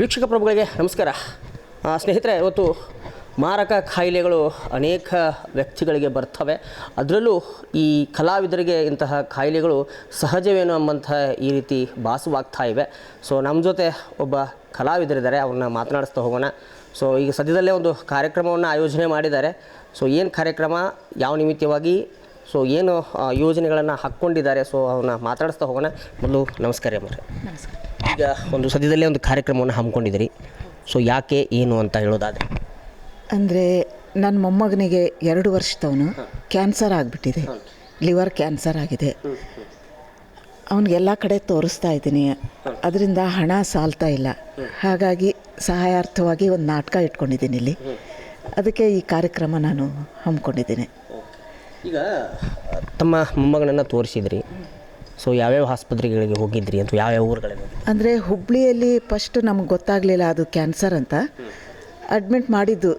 ವೀಕ್ಷಕ ಪ್ರಭುಗಳಿಗೆ ನಮಸ್ಕಾರ. ಸ್ನೇಹಿತರೆ, ಇವತ್ತು ಮಾರಕ ಕಾಯಿಲೆಗಳು ಅನೇಕ ವ್ಯಕ್ತಿಗಳಿಗೆ ಬರ್ತವೆ. ಅದರಲ್ಲೂ ಈ ಕಲಾವಿದರಿಗೆ ಇಂತಹ ಕಾಯಿಲೆಗಳು ಸಹಜವೇನೋ ಎಂಬಂತಹ ಈ ರೀತಿ ಭಾಸವಾಗ್ತಾ ಇವೆ. ಸೊ, ನಮ್ಮ ಜೊತೆ ಒಬ್ಬ ಕಲಾವಿದರಿದ್ದಾರೆ, ಅವ್ರನ್ನ ಮಾತನಾಡಿಸ್ತಾ ಹೋಗೋಣ. ಸೊ, ಈಗ ಸದ್ಯದಲ್ಲೇ ಒಂದು ಕಾರ್ಯಕ್ರಮವನ್ನು ಆಯೋಜನೆ ಮಾಡಿದ್ದಾರೆ. ಸೊ, ಏನು ಕಾರ್ಯಕ್ರಮ, ಯಾವ ನಿಮಿತ್ತವಾಗಿ, ಸೊ, ಏನು ಯೋಜನೆಗಳನ್ನು ಹಾಕ್ಕೊಂಡಿದ್ದಾರೆ, ಸೊ ಅವನ್ನ ಮಾತಾಡಿಸ್ತಾ ಹೋಗೋಣ. ಮೊದಲು ನಮಸ್ಕಾರ ಅಮ್ಮರೆ ನಮಸ್ಕಾರ. ಈಗ ಒಂದು ಸದ್ಯದಲ್ಲೇ ಒಂದು ಕಾರ್ಯಕ್ರಮವನ್ನು ಹಮ್ಮಿಕೊಂಡಿದ್ದೀರಿ. ಸೊ ಯಾಕೆ ಏನು ಅಂತ ಹೇಳೋದಾದರೆ? ಅಂದರೆ ನನ್ನ ಮೊಮ್ಮಗನಿಗೆ ಎರಡು ವರ್ಷದವನು ಕ್ಯಾನ್ಸರ್ ಆಗಿಬಿಟ್ಟಿದೆ. ಲಿವರ್ ಕ್ಯಾನ್ಸರ್ ಆಗಿದೆ. ಅವನಿಗೆಲ್ಲ ಕಡೆ ತೋರಿಸ್ತಾ ಇದ್ದೀನಿ. ಅದರಿಂದ ಹಣ ಸಾಲ್ತಾ ಇಲ್ಲ. ಹಾಗಾಗಿ ಸಹಾಯಾರ್ಥವಾಗಿ ಒಂದು ನಾಟಕ ಇಟ್ಕೊಂಡಿದ್ದೀನಿ ಇಲ್ಲಿ. ಅದಕ್ಕೆ ಈ ಕಾರ್ಯಕ್ರಮ ನಾನು ಹಮ್ಮಿಕೊಂಡಿದ್ದೀನಿ. ಈಗ ತಮ್ಮ ಮೊಮ್ಮಗನನ್ನು ತೋರಿಸಿದ್ರಿ. ಸೊ ಯಾವ್ಯಾವ ಆಸ್ಪತ್ರೆಗಳಿಗೆ ಹೋಗಿದ್ರಿ ಅಂತ ಯಾವ್ಯಾವ ಊರುಗಳಿಗೆ ಅಂದರೆ ಹುಬ್ಳಿಯಲ್ಲಿ ಫಸ್ಟ್ ನಮ್ಗೆ ಗೊತ್ತಾಗಲಿಲ್ಲ ಅದು ಕ್ಯಾನ್ಸರ್ ಅಂತ. ಅಡ್ಮಿಟ್ ಮಾಡಿದ್ದು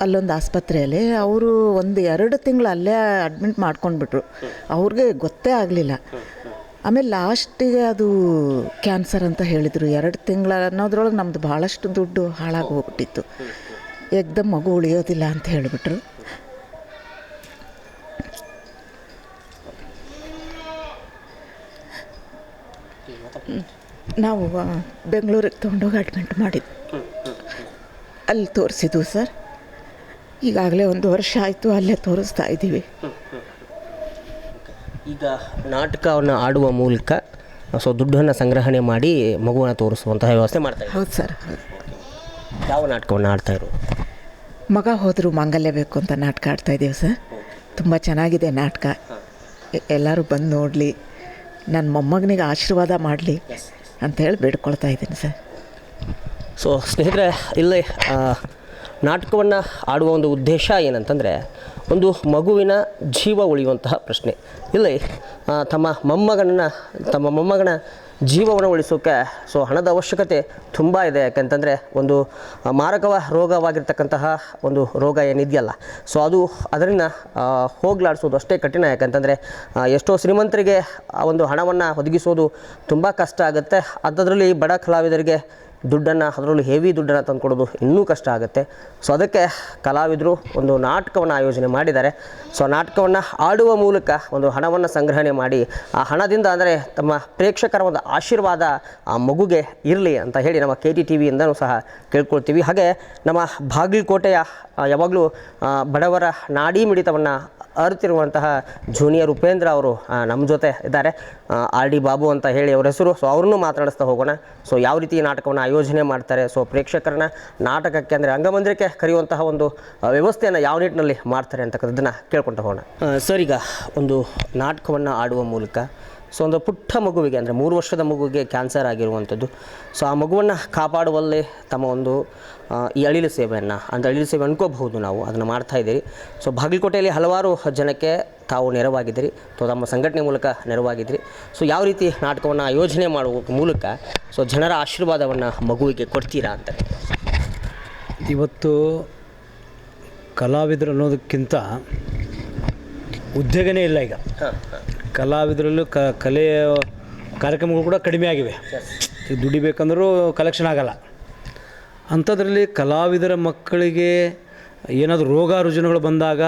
ಅಲ್ಲೊಂದು ಆಸ್ಪತ್ರೆಯಲ್ಲಿ. ಅವರು ಒಂದು ಎರಡು ತಿಂಗಳು ಅಲ್ಲೇ ಅಡ್ಮಿಟ್ ಮಾಡ್ಕೊಂಡ್ಬಿಟ್ರು. ಅವ್ರಿಗೆ ಗೊತ್ತೇ ಆಗಲಿಲ್ಲ. ಆಮೇಲೆ ಲಾಸ್ಟಿಗೆ ಅದು ಕ್ಯಾನ್ಸರ್ ಅಂತ ಹೇಳಿದರು. ಎರಡು ತಿಂಗಳ ಅನ್ನೋದ್ರೊಳಗೆ ನಮ್ಮದು ಭಾಳಷ್ಟು ದುಡ್ಡು ಹಾಳಾಗಿ ಹೋಗ್ಬಿಟ್ಟಿತ್ತು. ಎಕ್ದಮ್ ಮಗು ಉಳಿಯೋದಿಲ್ಲ ಅಂತ ಹೇಳಿಬಿಟ್ರು. ನಾವು ಬೆಂಗಳೂರಿಗೆ ತೊಗೊಂಡೋಗಿ ಅಡ್ಮಿಂಟ್ ಮಾಡಿದ್ವಿ. ಅಲ್ಲಿ ತೋರಿಸಿದ್ವು ಸರ್ ಈಗಾಗಲೇ ಒಂದು ವರ್ಷ ಆಯಿತು ಅಲ್ಲೇ ತೋರಿಸ್ತಾ ಇದ್ದೀವಿ. ಈಗ ನಾಟಕವನ್ನು ಆಡುವ ಮೂಲಕ ಸೊ ದುಡ್ಡನ್ನು ಸಂಗ್ರಹಣೆ ಮಾಡಿ ಮಗುವನ್ನು ತೋರಿಸುವಂತಹ ವ್ಯವಸ್ಥೆ ಮಾಡ್ತಾರೆ ಹೌದು ಸರ್. ಯಾವ ನಾಟಕವನ್ನು ಆಡ್ತಾ ಇರೋದು? ಮಗ ಹೋದರೂ ಮಾಂಗಲ್ಯ ಬೇಕು ಅಂತ ನಾಟಕ ಆಡ್ತಾ ಇದ್ದೀವಿ ಸರ್ ತುಂಬ ಚೆನ್ನಾಗಿದೆ ನಾಟಕ. ಎಲ್ಲರೂ ಬಂದು ನೋಡಲಿ. ನನ್ನ ಮೊಮ್ಮಗನಿಗೆ ಆಶೀರ್ವಾದ ಮಾಡಲಿ ಅಂತ ಹೇಳಿ ಬೇಡ್ಕೊಳ್ತಾ ಇದ್ದೀನಿ ಸರ್. ಸೊ ಸ್ನೇಹಿತರೆ ಇಲ್ಲಿ ನಾಟಕವನ್ನು ಆಡುವ ಒಂದು ಉದ್ದೇಶ ಏನಂತಂದರೆ ಒಂದು ಮಗುವಿನ ಜೀವ ಉಳಿಯುವಂತಹ ಪ್ರಶ್ನೆ. ಇಲ್ಲಿ ತಮ್ಮ ಮೊಮ್ಮಗನ ತಮ್ಮ ಮೊಮ್ಮಗನ ಜೀವವನ್ನು ಉಳಿಸೋಕೆ ಸೊ ಹಣದ ಅವಶ್ಯಕತೆ ತುಂಬ ಇದೆ. ಯಾಕಂತಂದರೆ ಒಂದು ಮಾರಕವ ರೋಗವಾಗಿರ್ತಕ್ಕಂತಹ ಒಂದು ರೋಗ ಏನಿದೆಯಲ್ಲ, ಸೊ ಅದು ಅದರಿಂದ ಹೋಗ್ಲಾಡಿಸೋದು ಅಷ್ಟೇ ಕಠಿಣ. ಯಾಕಂತಂದರೆ ಎಷ್ಟೋ ಶ್ರೀಮಂತರಿಗೆ ಆ ಒಂದು ಹಣವನ್ನು ಒದಗಿಸೋದು ತುಂಬ ಕಷ್ಟ ಆಗುತ್ತೆ. ಅದರಲ್ಲಿ ಬಡ ಕಲಾವಿದರಿಗೆ ದುಡ್ಡನ್ನು, ಅದರಲ್ಲೂ ಹೆವಿ ದುಡ್ಡನ್ನು ತಂದುಕೊಡೋದು ಇನ್ನೂ ಕಷ್ಟ ಆಗುತ್ತೆ. ಸೊ ಅದಕ್ಕೆ ಕಲಾವಿದರು ಒಂದು ನಾಟಕವನ್ನು ಆಯೋಜನೆ ಮಾಡಿದ್ದಾರೆ. ಸೊ ನಾಟಕವನ್ನು ಆಡುವ ಮೂಲಕ ಒಂದು ಹಣವನ್ನು ಸಂಗ್ರಹಣೆ ಮಾಡಿ, ಆ ಹಣದಿಂದ ಅಂದರೆ ತಮ್ಮ ಪ್ರೇಕ್ಷಕರ ಒಂದು ಆಶೀರ್ವಾದ ಆ ಮಗುಗೆ ಇರಲಿ ಅಂತ ಹೇಳಿ ನಮ್ಮ ಕೆ ಟಿ ಟಿ ವಿಯಿಂದನೂ ಸಹ ಕೇಳ್ಕೊಳ್ತೀವಿ. ಹಾಗೆ ನಮ್ಮ ಬಾಗಲಕೋಟೆಯ ಯಾವಾಗಲೂ ಬಡವರ ನಾಡಿ ಮಿಡಿತವನ್ನು ಅರಿತಿರುವಂತಹ ಜೂನಿಯರ್ ಉಪೇಂದ್ರ ಅವರು ನಮ್ಮ ಜೊತೆ ಇದ್ದಾರೆ. ಆರ್ ಡಿ ಬಾಬು ಅಂತ ಹೇಳಿ ಅವ್ರ ಹೆಸರು. ಸೊ ಅವ್ರನ್ನೂ ಮಾತನಾಡಿಸ್ತಾ ಹೋಗೋಣ. ಸೊ ಯಾವ ರೀತಿ ನಾಟಕವನ್ನು ಆಯೋಜನೆ ಮಾಡ್ತಾರೆ? ಸೊ ಪ್ರೇಕ್ಷಕರನ್ನ ನಾಟಕಕ್ಕೆ ಅಂದರೆ ರಂಗಮಂದಿರಕ್ಕೆ ಕರೆಯುವಂತಹ ಒಂದು ವ್ಯವಸ್ಥೆಯನ್ನು ಯಾವ ನಿಟ್ಟಿನಲ್ಲಿ ಮಾಡ್ತಾರೆ ಅಂತಕ್ಕಂಥದ್ದನ್ನು ಕೇಳ್ಕೊಂತ ಹೋಗೋಣ. ಸರ್, ಈಗ ಒಂದು ನಾಟಕವನ್ನು ಆಡುವ ಮೂಲಕ ಸೊ ಒಂದು ಪುಟ್ಟ ಮಗುವಿಗೆ ಅಂದರೆ ಮೂರು ವರ್ಷದ ಮಗುವಿಗೆ ಕ್ಯಾನ್ಸರ್ ಆಗಿರುವಂಥದ್ದು. ಸೊ ಆ ಮಗುವನ್ನು ಕಾಪಾಡುವಲ್ಲಿ ತಮ್ಮ ಒಂದು ಈ ಅಳಿಲು ಸೇವೆಯನ್ನು ಅಂದರೆ ಅಳಿಲು ಸೇವೆ ಅನ್ಕೋಬಹುದು ನಾವು ಅದನ್ನು ಮಾಡ್ತಾ ಇದ್ದೀರಿ. ಸೊ ಬಾಗಲಕೋಟೆಯಲ್ಲಿ ಹಲವಾರು ಜನಕ್ಕೆ ತಾವು ನೆರವಾಗಿದ್ದೀರಿ ಸೊ ತಮ್ಮ ಸಂಘಟನೆ ಮೂಲಕ ನೆರವಾಗಿದ್ದೀರಿ. ಸೊ ಯಾವ ರೀತಿ ನಾಟಕವನ್ನು ಆಯೋಜನೆ ಮಾಡುವ ಮೂಲಕ ಸೊ ಜನರ ಆಶೀರ್ವಾದವನ್ನು ಮಗುವಿಗೆ ಕೊಡ್ತೀರಾ ಅಂತ. ಇವತ್ತು ಕಲಾವಿದರು ಅನ್ನೋದಕ್ಕಿಂತ ಉದ್ಯೋಗನೇ ಇಲ್ಲ ಈಗ. ಕಲಾವಿದರಲ್ಲೂ ಕ ಕಲೆಯ ಕಾರ್ಯಕ್ರಮಗಳು ಕೂಡ ಕಡಿಮೆ ಆಗಿವೆ. ಈಗ ದುಡಿಬೇಕಂದ್ರೂ ಕಲೆಕ್ಷನ್ ಆಗಲ್ಲ. ಅಂಥದ್ರಲ್ಲಿ ಕಲಾವಿದರ ಮಕ್ಕಳಿಗೆ ಏನಾದರೂ ರೋಗ ರುಜಿನಗಳು ಬಂದಾಗ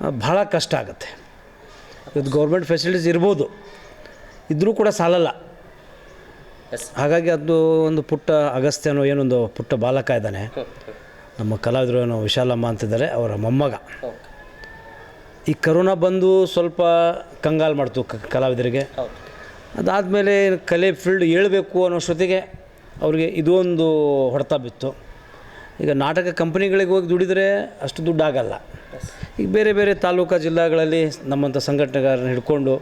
ಭಾಳ ಬಹಳ ಕಷ್ಟ ಆಗುತ್ತೆ. ಇವತ್ತು ಗೌರ್ಮೆಂಟ್ ಫೆಸಿಲಿಟೀಸ್ ಇರ್ಬೋದು. ಇದ್ದರೂ ಕೂಡ ಸಾಲಲ್ಲ. ಹಾಗಾಗಿ ಅದು ಒಂದು ಪುಟ್ಟ ಅಗಸ್ತ್ಯ ಅನ್ನೋ ಏನೊಂದು ಪುಟ್ಟ ಬಾಲಕ ಇದ್ದಾನೆ. ನಮ್ಮ ಕಲಾವಿದರು ಏನೋ ವಿಶಾಲಮ್ಮ ಅಂತಿದ್ದಾರೆ ಅವರ ಮೊಮ್ಮಗ. ಈ ಕರೋನಾ ಬಂದು ಸ್ವಲ್ಪ ಕಂಗಾಲು ಮಾಡ್ತು ಕಲಾವಿದರಿಗೆ. ಅದಾದಮೇಲೆ ಕಲೆ ಫೀಲ್ಡ್ ಹೇಳ್ಬೇಕು ಅನ್ನೋಷ್ಟೊತ್ತಿಗೆ ಅವರಿಗೆ ಇದೊಂದು ಹೊಡೆತ ಬಿತ್ತು. ಈಗ ನಾಟಕ ಕಂಪ್ನಿಗಳಿಗೆ ಹೋಗಿ ದುಡಿದರೆ ಅಷ್ಟು ದುಡ್ಡು ಆಗಲ್ಲ ಈಗ ಬೇರೆ ಬೇರೆ ತಾಲೂಕಾ ಜಿಲ್ಲಾಗಳಲ್ಲಿ ನಮ್ಮಂಥ ಸಂಘಟನೆಗಾರನ್ನ ಹಿಡ್ಕೊಂಡು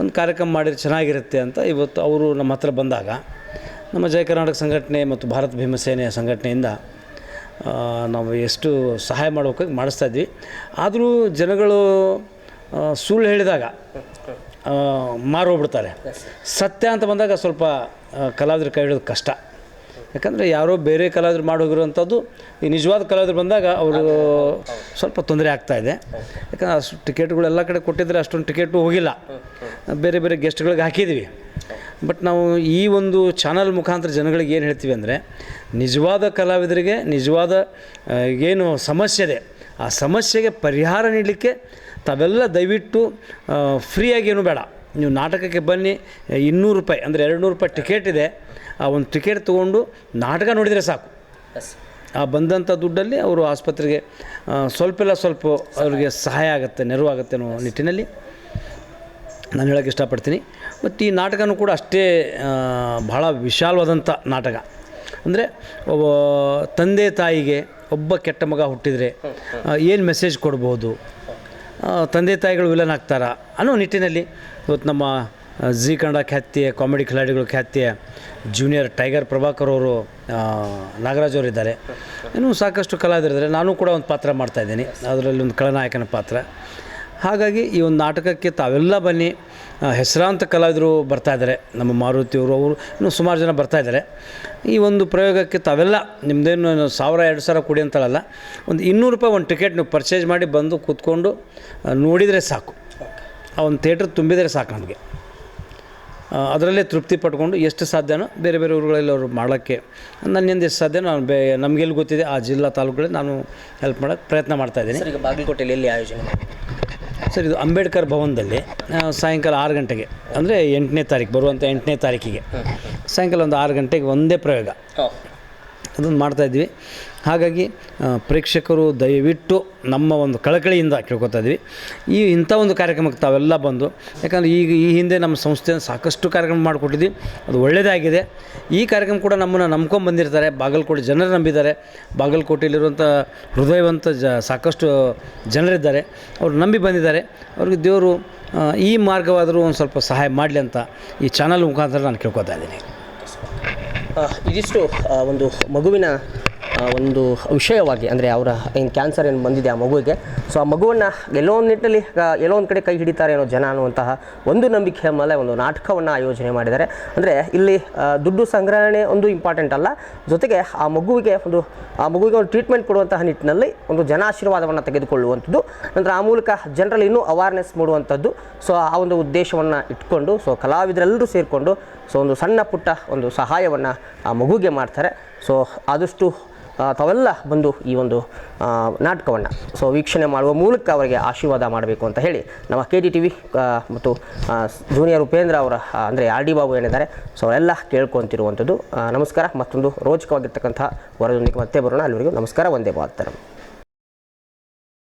ಒಂದು ಕಾರ್ಯಕ್ರಮ ಮಾಡಿದ್ರೆ ಚೆನ್ನಾಗಿರುತ್ತೆ ಅಂತ ಇವತ್ತು ಅವರು ನಮ್ಮ ಹತ್ರ ಬಂದಾಗ ನಮ್ಮ ಜಯ ಕರ್ನಾಟಕ ಸಂಘಟನೆ ಮತ್ತು ಭಾರತ ಭೀಮಸೇನೆಯ ಸಂಘಟನೆಯಿಂದ ನಾವು ಎಷ್ಟು ಸಹಾಯ ಮಾಡ್ಬೇಕಾಗಿ ಮಾಡಿಸ್ತಾ ಇದ್ವಿ. ಆದರೂ ಜನಗಳು ಸುಳ್ಳು ಹೇಳಿದಾಗ ಮಾರೋಗ್ಬಿಡ್ತಾರೆ ಸತ್ಯ ಅಂತ ಬಂದಾಗ ಸ್ವಲ್ಪ ಕಲಾವಿದ್ರ ಕೈ ಹಿಡೋದು ಕಷ್ಟ. ಯಾಕಂದರೆ ಯಾರೋ ಬೇರೆ ಕಲಾವಿದ್ರು ಮಾಡಿ ಹೋಗಿರುವಂಥದ್ದು, ಈ ನಿಜವಾದ ಕಲಾವಿದ್ರು ಬಂದಾಗ ಅವರು ಸ್ವಲ್ಪ ತೊಂದರೆ ಆಗ್ತಾಯಿದೆ ಯಾಕಂದರೆ ಯಾಕಂದ್ರೆ ಅಷ್ಟು ಟಿಕೆಟ್ಗಳು ಎಲ್ಲ ಕಡೆ ಕೊಟ್ಟಿದ್ರೆ ಅಷ್ಟೊಂದು ಟಿಕೆಟು ಹೋಗಿಲ್ಲ. ಬೇರೆ ಬೇರೆ ಗೆಸ್ಟ್ಗಳಿಗೆ ಹಾಕಿದ್ವಿ. ಬಟ್ ನಾವು ಈ ಒಂದು ಚಾನಲ್ ಮುಖಾಂತರ ಜನಗಳಿಗೆ ಏನು ಹೇಳ್ತೀವಿ ಅಂದರೆ ನಿಜವಾದ ಕಲಾವಿದರಿಗೆ ನಿಜವಾದ ಏನು ಸಮಸ್ಯೆ ಇದೆ ಆ ಸಮಸ್ಯೆಗೆ ಪರಿಹಾರ ನೀಡಲಿಕ್ಕೆ ತಾವೆಲ್ಲ ದಯವಿಟ್ಟು ಫ್ರೀಯಾಗಿ ಏನು ಬೇಡ. ನೀವು ನಾಟಕಕ್ಕೆ ಬನ್ನಿ ಇನ್ನೂರು ರೂಪಾಯಿ ಅಂದರೆ ಎರಡು ನೂರು ರೂಪಾಯಿ ಟಿಕೆಟ್ ಇದೆ. ಆ ಒಂದು ಟಿಕೆಟ್ ತೊಗೊಂಡು ನಾಟಕ ನೋಡಿದರೆ ಸಾಕು. ಆ ಬಂದಂಥ ದುಡ್ಡಲ್ಲಿ ಅವರು ಆಸ್ಪತ್ರೆಗೆ ಸ್ವಲ್ಪ ಇಲ್ಲ ಸ್ವಲ್ಪ ಅವರಿಗೆ ಸಹಾಯ ಆಗುತ್ತೆ ನೆರವಾಗುತ್ತೆ ಅನ್ನೋ ನಿಟ್ಟಿನಲ್ಲಿ. ನಾನು ಹೇಳೋಕ್ಕೆ ಇಷ್ಟಪಡ್ತೀನಿ. ಮತ್ತು ಈ ನಾಟಕನೂ ಕೂಡ ಅಷ್ಟೇ ಬಹಳ ವಿಶಾಲವಾದಂಥ ನಾಟಕ. ಅಂದರೆ ಒಬ್ಬ ತಂದೆ ತಾಯಿಗೆ ಒಬ್ಬ ಕೆಟ್ಟ ಮಗ ಹುಟ್ಟಿದರೆ ಏನು ಮೆಸೇಜ್ ಕೊಡ್ಬೋದು? ತಂದೆ ತಾಯಿಗಳು ವಿಲನ್ ಆಗ್ತಾರ? ಅನ್ನೋ ನಿಟ್ಟಿನಲ್ಲಿ ಇವತ್ತು ನಮ್ಮ ಜಿ ಕನ್ನಡ ಖ್ಯಾತಿಯ ಕಾಮಿಡಿ ಖಿಲಾಡಿಗಳು ಖ್ಯಾತಿಯ ಜೂನಿಯರ್ ಟೈಗರ್ ಪ್ರಭಾಕರ್ ಅವರು ನಾಗರಾಜ್ ಅವರು ಇದ್ದಾರೆ. ಇನ್ನೂ ಸಾಕಷ್ಟು ಕಲಾವಿದರಿದ್ದಾರೆ. ನಾನು ಕೂಡ ಒಂದು ಪಾತ್ರ ಮಾಡ್ತಾಯಿದ್ದೀನಿ ಅದರಲ್ಲಿ ಒಂದು ಖಳನಾಯಕನ ಪಾತ್ರ. ಹಾಗಾಗಿ ಈ ಒಂದು ನಾಟಕಕ್ಕೆ ತಾವೆಲ್ಲ ಬನ್ನಿ. ಹೆಸರಾಂತ ಕಲಾವಿದರು ಬರ್ತಾಯಿದ್ದಾರೆ ನಮ್ಮ ಮಾರುತಿಯವರು ಅವರು ಇನ್ನೂ ಸುಮಾರು ಜನ ಬರ್ತಾ ಇದ್ದಾರೆ. ಈ ಒಂದು ಪ್ರಯೋಗಕ್ಕೆ ತಾವೆಲ್ಲ ನಿಮ್ಮದೇನು ಸಾವಿರ, ಎರಡು ಸಾವಿರ ಕೊಡಿ ಅಂತಳಲ್ಲ ಒಂದು ಇನ್ನೂರು ರೂಪಾಯಿ ಒಂದು ಟಿಕೆಟ್ ನೀವು ಪರ್ಚೇಸ್ ಮಾಡಿ ಬಂದು ಕೂತ್ಕೊಂಡು ನೋಡಿದರೆ ಸಾಕು. ಆ ಒಂದು ಥಿಯೇಟ್ರ್ ತುಂಬಿದರೆ ಸಾಕು ನಮಗೆ. ಅದರಲ್ಲೇ ತೃಪ್ತಿ ಪಟ್ಕೊಂಡು ಎಷ್ಟು ಸಾಧ್ಯನೋ ಬೇರೆ ಬೇರೆ ಊರುಗಳಲ್ಲಿ ಅವರು ಮಾಡೋಕ್ಕೆ, ನನ್ನಿಂದ ಎಷ್ಟು ಸಾಧ್ಯ ನಾನು ಬೇ, ನಮಗೆಲ್ಲಿ ಗೊತ್ತಿದೆ ಆ ಜಿಲ್ಲಾ ತಾಲೂಕುಗಳಲ್ಲಿ ನಾನು ಹೆಲ್ಪ್ ಮಾಡೋಕ್ಕೆ ಪ್ರಯತ್ನ ಮಾಡ್ತಾಯಿದ್ದೀನಿ ಬಾಗಲಕೋಟೆಯಲ್ಲಿ ಎಲ್ಲಿ ಆಯೋಜನೆ ಸರ್ ಇದು ಅಂಬೇಡ್ಕರ್ ಭವನದಲ್ಲಿ ಸಾಯಂಕಾಲ ಆರು ಗಂಟೆಗೆ ಅಂದರೆ ಎಂಟನೇ ತಾರೀಕು ಬರುವಂಥ ಎಂಟನೇ ತಾರೀಕಿಗೆ. ಸಾಯಂಕಾಲ ಒಂದು ಆರು ಗಂಟೆಗೆ ಒಂದೇ ಪ್ರಯೋಗ. ಅದನ್ನು ಮಾಡ್ತಾಯಿದ್ವಿ ಹಾಗಾಗಿ ಪ್ರೇಕ್ಷಕರು ದಯವಿಟ್ಟು ನಮ್ಮ ಒಂದು ಕಳಕಳಿಯಿಂದ ಕೇಳ್ಕೊತಾ ಇದ್ವಿ. ಈ ಇಂಥ ಒಂದು ಕಾರ್ಯಕ್ರಮಕ್ಕೆ ತಾವೆಲ್ಲ ಬಂದು, ಯಾಕಂದರೆ ಈಗ ಈ ಹಿಂದೆ ನಮ್ಮ ಸಂಸ್ಥೆಯನ್ನು ಸಾಕಷ್ಟು ಕಾರ್ಯಕ್ರಮ ಮಾಡಿಕೊಟ್ಟಿದ್ವಿ, ಅದು ಒಳ್ಳೆಯದಾಗಿದೆ ಈ ಕಾರ್ಯಕ್ರಮ ಕೂಡ ನಮ್ಮನ್ನು ನಂಬ್ಕೊಂಡು ಬಂದಿರ್ತಾರೆ. ಬಾಗಲಕೋಟೆ ಜನರು ನಂಬಿದ್ದಾರೆ. ಬಾಗಲಕೋಟೆಯಲ್ಲಿರುವಂಥ ಹೃದಯವಂತ ಜ, ಸಾಕಷ್ಟು ಜನರಿದ್ದಾರೆ. ಅವರು ನಂಬಿ ಬಂದಿದ್ದಾರೆ. ಅವ್ರಿಗೆ ದೇವರು ಈ ಮಾರ್ಗವಾದರೂ ಒಂದು ಸ್ವಲ್ಪ ಸಹಾಯ ಮಾಡಲಿ ಅಂತ ಈ ಚಾನಲ್ ಮುಖಾಂತರ ನಾನು ಕೇಳ್ಕೊತಾ ಇದ್ದೀನಿ. ಇದಿಷ್ಟು ಒಂದು ಮಗುವಿನ ಒಂದು ವಿಷಯವಾಗಿ, ಅಂದರೆ ಅವರ ಏನು ಕ್ಯಾನ್ಸರ್ ಏನು ಬಂದಿದೆ ಆ ಮಗುವಿಗೆ. ಸೊ ಆ ಮಗುವನ್ನು ಎಲ್ಲೋ ಒಂದು ನಿಟ್ಟಿನಲ್ಲಿ ಎಲ್ಲೋ ಒಂದು ಕಡೆ ಕೈ ಹಿಡಿತಾರೆ ಅನ್ನೋ ಜನ ಅನ್ನುವಂತಹ ಒಂದು ನಂಬಿಕೆಯ ಮೇಲೆ ಒಂದು ನಾಟಕವನ್ನು ಆಯೋಜನೆ ಮಾಡಿದ್ದಾರೆ. ಅಂದರೆ ಇಲ್ಲಿ ದುಡ್ಡು ಸಂಗ್ರಹಣೆ ಒಂದು ಇಂಪಾರ್ಟೆಂಟ್ ಅಲ್ಲ. ಜೊತೆಗೆ ಆ ಮಗುವಿಗೆ ಒಂದು, ಆ ಮಗುವಿಗೆ ಒಂದು ಟ್ರೀಟ್ಮೆಂಟ್ ಕೊಡುವಂತಹ ನಿಟ್ಟಿನಲ್ಲಿ ಒಂದು ಜನ ಆಶೀರ್ವಾದವನ್ನು ತೆಗೆದುಕೊಳ್ಳುವಂಥದ್ದು. ನಂತರ ಆ ಮೂಲಕ ಜನರಲ್ಲಿ ಇನ್ನೂ ಅವೇರ್ನೆಸ್ ಮೂಡುವಂಥದ್ದು. ಸೊ ಆ ಒಂದು ಉದ್ದೇಶವನ್ನು ಇಟ್ಕೊಂಡು ಸೊ ಕಲಾವಿದರೆಲ್ಲರೂ ಸೇರಿಕೊಂಡು ಸೊ ಒಂದು ಸಣ್ಣ ಪುಟ್ಟ ಒಂದು ಸಹಾಯವನ್ನು ಆ ಮಗುಗೆ ಮಾಡ್ತಾರೆ. ಸೊ ಆದಷ್ಟು ತಾವೆಲ್ಲ ಬಂದು ಈ ಒಂದು ನಾಟಕವನ್ನು, ಸೊ ವೀಕ್ಷಣೆ ಮಾಡುವ ಮೂಲಕ ಅವರಿಗೆ ಆಶೀರ್ವಾದ ಮಾಡಬೇಕು ಅಂತ ಹೇಳಿ ನಮ್ಮ ಕೆ ಟಿ ಟಿ ವಿ ಮತ್ತು ಜೂನಿಯರ್ ಉಪೇಂದ್ರ ಅವರ ಅಂದರೆ ಆರ್ ಡಿ ಬಾಬು ಏನಿದ್ದಾರೆ, ಸೊ ಅವರೆಲ್ಲ ಕೇಳ್ಕೊತಿರುವಂಥದ್ದು. ನಮಸ್ಕಾರ, ಮತ್ತೊಂದು ರೋಚಕವಾಗಿರ್ತಕ್ಕಂಥ ವರದೊಂದಿಗೆ ಮತ್ತೆ ಬರೋಣ. ಅಲ್ಲಿವರೆಗೂ ನಮಸ್ಕಾರ, ಒಂದೇ ಮಾತರಂ.